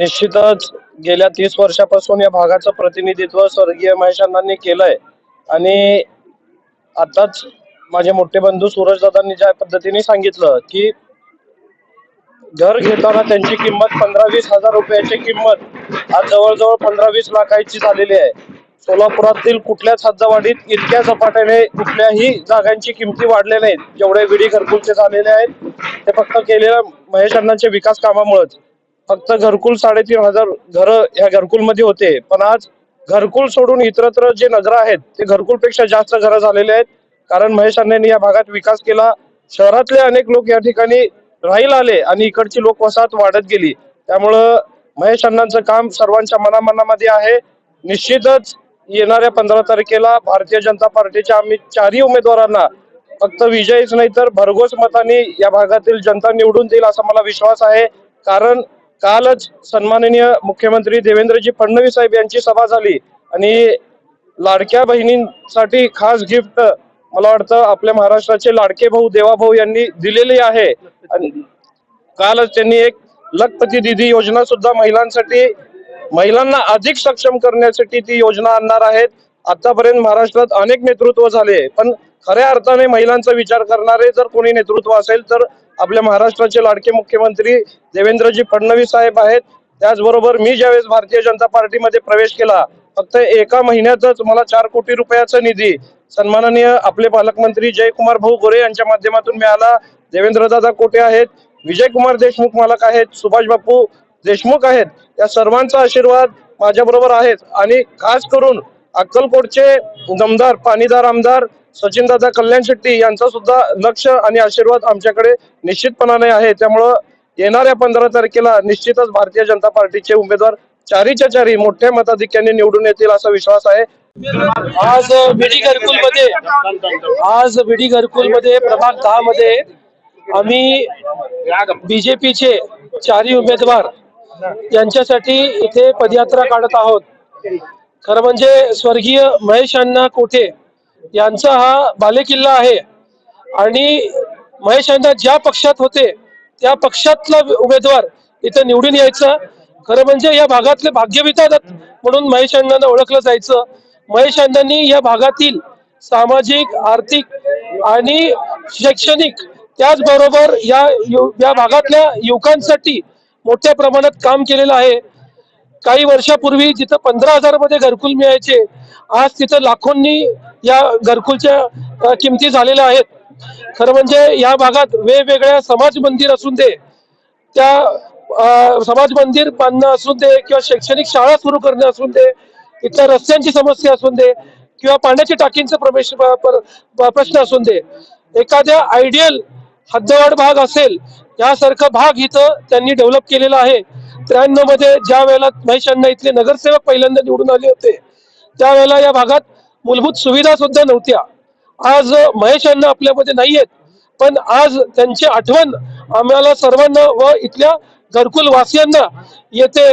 निश्चितच गेल्या तीस वर्षापासून या भागाचं प्रतिनिधित्व स्वर्गीय महेशांनी केलंय. आणि आताच माझे मोठे बंधू सूरज दादांनी ज्या पद्धतीने सांगितलं की घर घेताना त्यांची किंमत पंधरा वीस हजार रुपयाची किंमत आज जवळजवळ पंधरा वीस लाखाची झालेली आहे. सोलापुरातील कुठल्याच हद्दवाडीत इतक्या झपाट्याने कुठल्याही जागांची किमती वाढल्या नाहीत. जेवढे विडी घरकुलचे झालेले आहेत ते फक्त केलेल्या महेश अण्णांच्या विकास कामामुळेच. फक्त घरकुल साडेतीन हजार घर ह्या घरकुलमध्ये होते. पण आज घरकुल सोडून इतरत्र जे नगर आहेत ते घरकुलपेक्षा जास्त घरं झालेले आहेत. कारण महेश अण्णांनी या भागात विकास केला. शहरातले अनेक लोक या ठिकाणी राहील आले आणि इकडची लोकवसाहत वाढत गेली. त्यामुळं महेश अण्णांचं काम सर्वांच्या मनामनामध्ये आहे. निश्चितच येणाऱ्या पंधरा तारखेला भारतीय जनता पार्टीच्या आम्ही चारही उमेदवारांना फक्त विजयच नाही तर भरघोस मताने या भागातील जनता निवडून देईल असा मला विश्वास आहे. कारण कालच सन्माननीय मुख्यमंत्री देवेंद्रजी फडणवीस साहेब यांची सभा झाली. आणि लाडक्या बहिणींसाठी खास गिफ्ट मला वाटतं आपल्या महाराष्ट्राचे लाडके भाऊ देवाभाऊ यांनी दिलेले आहे. आणि कालच त्यांनी एक लखपती दिदी योजना सुद्धा महिलांसाठी महिलांना अधिक सक्षम करण्यासाठी ती योजना आणणार आहेत. आतापर्यंत महाराष्ट्रात अनेक नेतृत्व झाले पण खऱ्या अर्थाने महिलांचा विचार करणारे जर कोणी नेतृत्व असेल तर आपल्या महाराष्ट्राचे लाडके मुख्यमंत्री देवेंद्रजी फडणवीस साहेब आहेत. त्याचबरोबर मी ज्यावेळेस भारतीय जनता पार्टीमध्ये प्रवेश केला फक्त एका महिन्यातच मला चार कोटी रुपयाचा निधी सन्माननीय आपले पालकमंत्री जयकुमार भाऊ गोरे यांच्या माध्यमातून मिळाला. देवेंद्रदादा कोटे आहेत विजयकुमार देशमुख मालक आहेत सुभाष बापू देशमुख आहेत. या सर्वांचा आशीर्वाद माझ्याबरोबर आहेत. आणि खास करून अक्कलकोटचे दमदार पाणीदार आमदार सचिनदादा कल्याण शेट्टी यांचा सुद्धा लक्ष आणि आशीर्वाद आमच्याकडे निश्चितपणाने आहे. त्यामुळं येणाऱ्या पंधरा तारखेला निश्चितच भारतीय जनता पार्टीचे उमेदवार चारीच्या चारी मोठ्या मताधिक्याने निवडून येतील असा विश्वास आहे. आज विडी घरकुलमध्ये आज विडी घरकुलमध्ये प्रभाग दहा मध्ये आम्ही बीजेपीचे चारी उमेदवार यांच्यासाठी इथे पदयात्रा काढत आहोत. खरं म्हणजे स्वर्गीय महेश अण्णा कोठे यांचा हा बालेकिल्ला आहे. आणि महेश अण्णा ज्या पक्षात होते त्या पक्षातला उमेदवार इथं निवडून यायचा. खरं म्हणजे या भागातले भाग्यविधातात म्हणून महेश अण्णांना ओळखलं जायचं. महेश अण्णांनी या भागातील सामाजिक आर्थिक आणि शैक्षणिक त्याचबरोबर या यु- या भागातल्या युवकांसाठी मोठ्या प्रमाणात काम केलेलं आहे. काही वर्षापूर्वी जिथं पंधरा हजारमध्ये घरकुल मिळायचे आज तिथं लाखोंनी या घरकुलच्या किमती झालेल्या आहेत. खरं म्हणजे या भागात वेगवेगळ्या समाज मंदिर असून दे त्या समाज मंदिर बांधणं असून दे किंवा शैक्षणिक शाळा सुरू करणं असून दे इथल्या रस्त्यांची समस्या असून दे किंवा पाण्याची टाकींचा प्रवेश प्रश्न असून दे एखाद्या आयडियल हद्दवाढ भाग असेल यासारखा भाग इथं त्यांनी डेव्हलप केलेला आहे. त्र्याण्णवमध्ये ज्या वेळेला महेश अण्णा इथले नगरसेवक पहिल्यांदा निवडून आले होते त्यावेळेला या भागात मूलभूत सुविधा सुद्धा नव्हत्या. आज महेश अण्णा आपल्यामध्ये नाही आहेत पण आज त्यांची आठवण आम्हाला सर्वांना व इथल्या घरकुल वासियांना येते.